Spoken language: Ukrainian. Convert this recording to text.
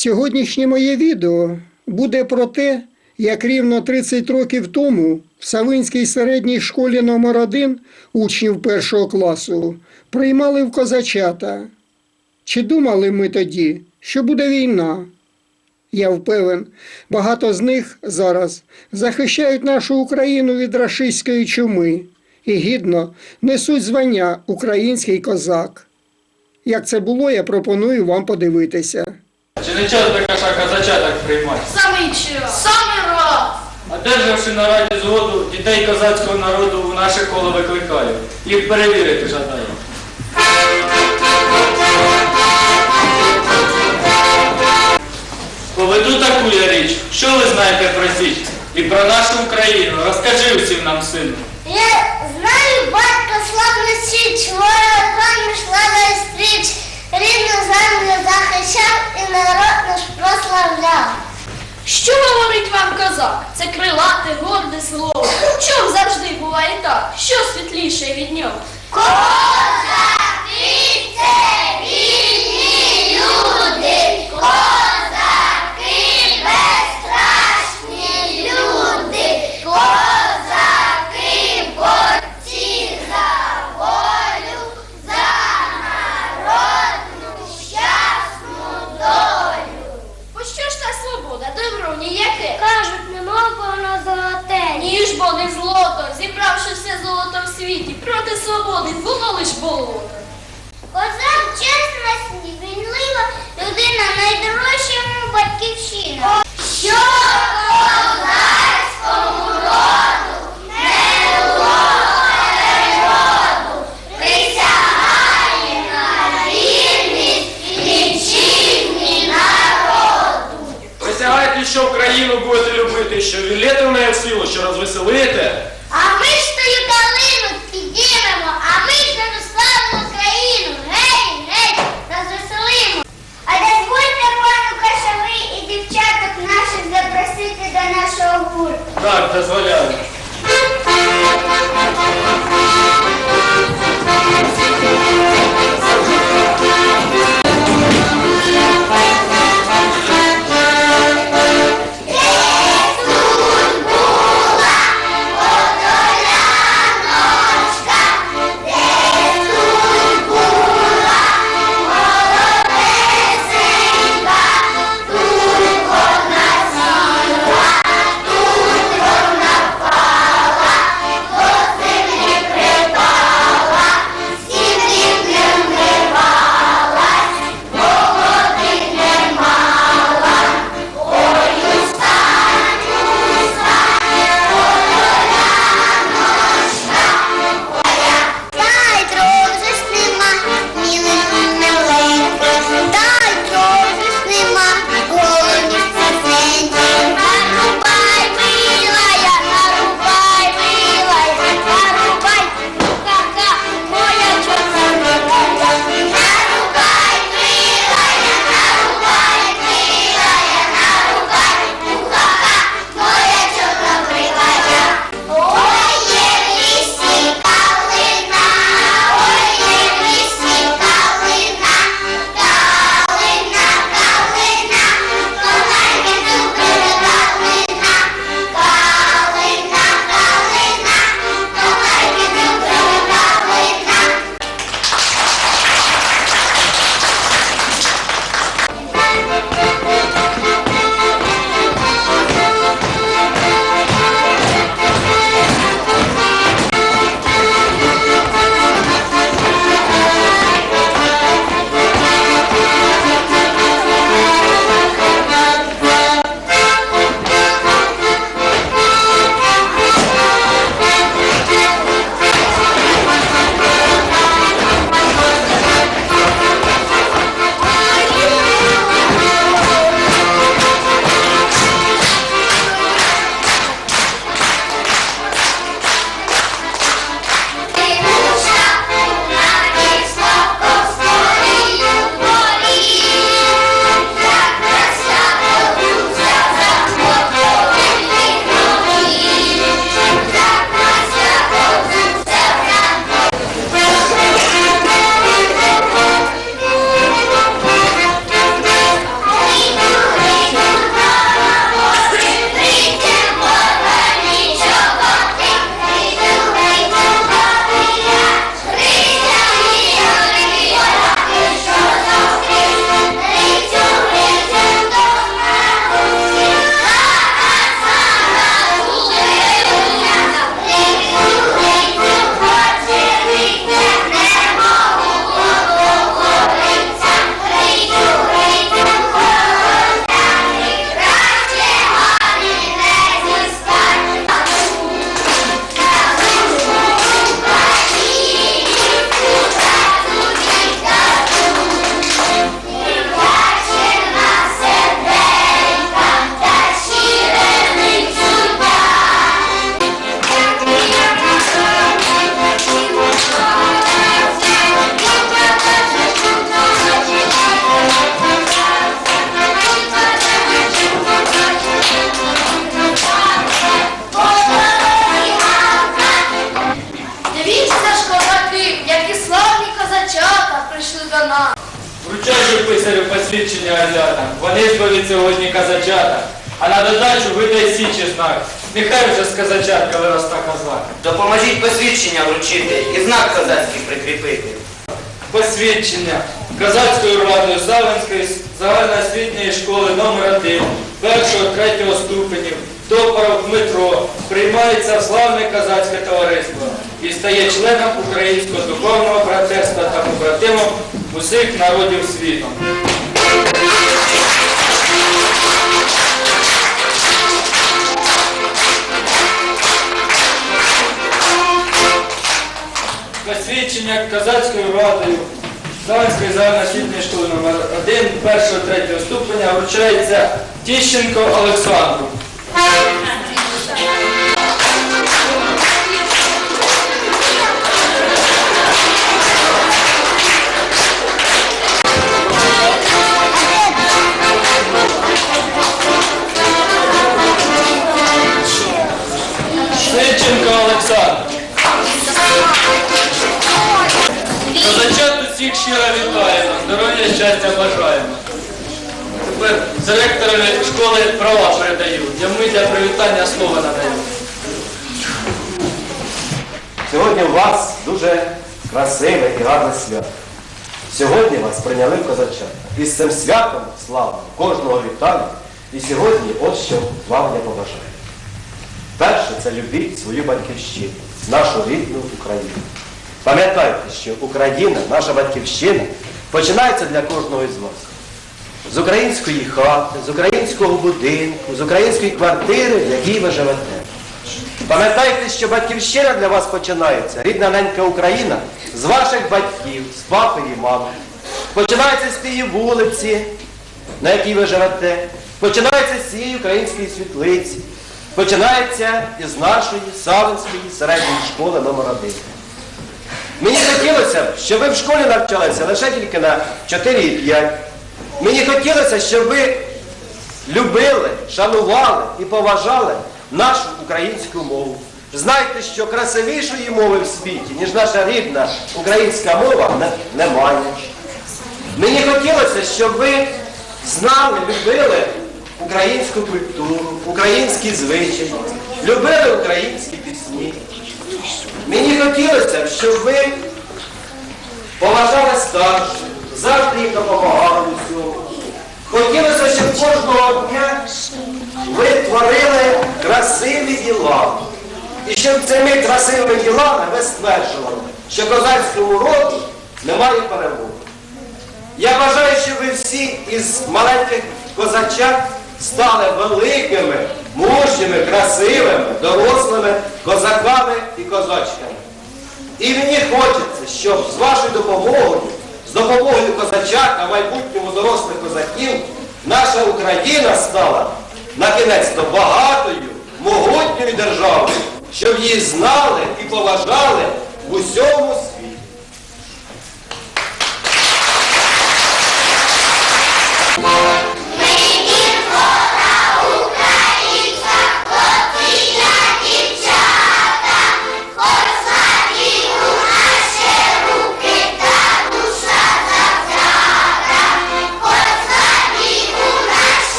Сьогоднішнє моє відео буде про те, як рівно 30 років тому в Савинській середній школі номер 1 учнів першого класу приймали в козачата. Чи думали ми тоді, що буде війна? Я впевнен, багато з них зараз захищають нашу Україну від рашистської чуми і гідно несуть звання український козак. Як це було, я пропоную вам подивитися. Чи не час Бекаша казача так приймати? Самий час. Самий раз. Одержавши на раді згоду, дітей козацького народу в наше коло викликаю. Їх перевірити жадаю. Поведу таку я річ, що ви знаєте про Січ? І про нашу Україну. Розкажи усім нам, сину. Я знаю, батько славно січ, ворогам йшла на стріч, рідну землю захищав і народ наш прославляв. Що говорить вам козак? Це крилате, горде слово. Чом завжди буває так? Що світліше від нього? Козаки світі, проти свободи було лиш болото. Козак чесна, смілива, людина найдорожча йому батьківщина. Що козацькому роду не було перероду, присягає на вірність вітчизні народу. Присягаєте, що Україну будете любити, що вілєте в неї в силу, що розвеселите. Так, дозволяю. Вручай же писарю посвідчення азіатам. Вони ж сьогодні казачата. А на додачу видай січі знак. Нехай вже з казачатка виросла козак. Допоможіть посвідчення вручити і знак козацький прикріпити. Посвідчення Казацькою радою Савинської загальноосвітньої школи номер 1 першого, третього ступенів, Топоров Дмитро приймається в славне казацьке товариство і стає членом Українського духовного братерства та побратимом усіх народів світу. Посвідчення Казацькою радою Славянської загальноосвітньої школи номер 1 першого, третього ступеня вручається Тіщенко Олександру. Тепер директорові школи права передаю. Йому для привітання слово надаю. Сьогодні у вас дуже красиве і гарне свято. Сьогодні вас прийняли в козачата. І з цим святом славним кожного вітаю. І сьогодні от що вам я побажаю. Перше це любіть свою батьківщину, нашу рідну Україну. Пам'ятайте, що Україна, наша батьківщина, починається для кожного із вас. З української хати, з українського будинку, з української квартири, в якій ви живете. Пам'ятайте, що батьківщина для вас починається, рідна ненька Україна, з ваших батьків, з папи і мами. Починається з тієї вулиці, на якій ви живете. Починається з цієї української світлиці. Починається із нашої Савинської середньої школи номер 1 Мені хотілося б, щоб ви в школі навчалися лише тільки на 4 і 5. Мені хотілося, щоб ви любили, шанували і поважали нашу українську мову. Знайте, що красивішої мови в світі, ніж наша рідна українська мова, немає. Мені хотілося, щоб ви знали, любили українську культуру, українські звичаї, любили українські пісні. Мені хотілося, щоб ви поважали старших, завжди їм допомагали у цьому. Хотілося, щоб кожного дня ви творили красиві діла. І щоб цими красивими ділами ви стверджували, що козацькому роду немає перемоги. Я бажаю, щоб ви всі із маленьких козачат стали великими, мужніми, красивими, дорослими козаками і козачками. І мені хочеться, щоб з вашою допомогою, допомогою козачат, та майбутнього дорослих козаків, наша Україна стала на кінець то багатою, могутньою державою, щоб її знали і поважали в усьому